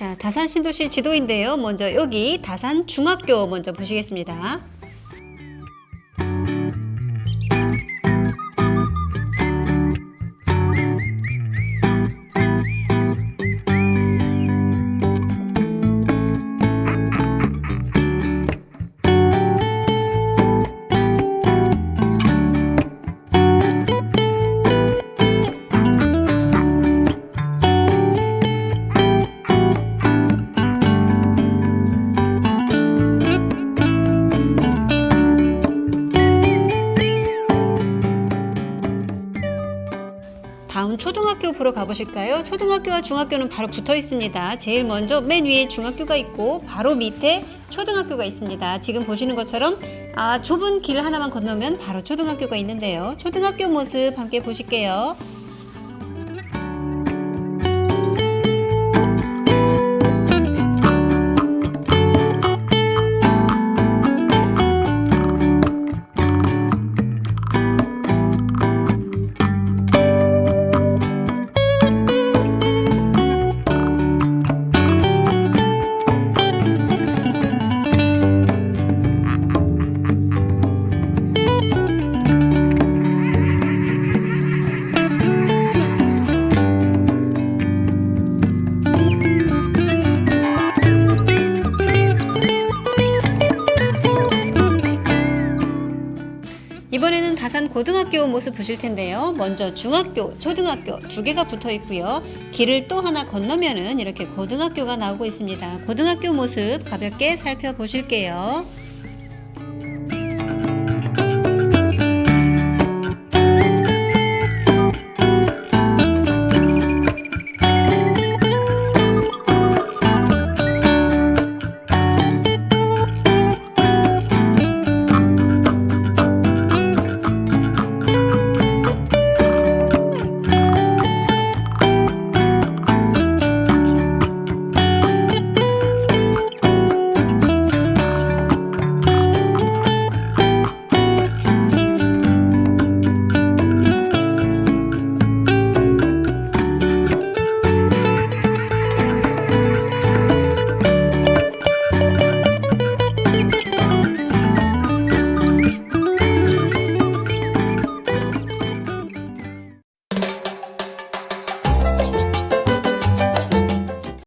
자, 다산 신도시 지도인데요. 먼저 여기 다산 중학교 먼저 보시겠습니다. 초등학교 보러 가보실까요? 초등학교와 중학교는 바로 붙어 있습니다. 제일 먼저 맨 위에 중학교가 있고 바로 밑에 초등학교가 있습니다. 지금 보시는 것처럼 아, 좁은 길 하나만 건너면 바로 초등학교가 있는데요. 초등학교 모습 함께 보실게요. 이번에는 다산 고등학교 모습 보실 텐데요. 먼저 중학교, 초등학교 두 개가 붙어 있고요. 길을 또 하나 건너면은 이렇게 고등학교가 나오고 있습니다. 고등학교 모습 가볍게 살펴보실게요.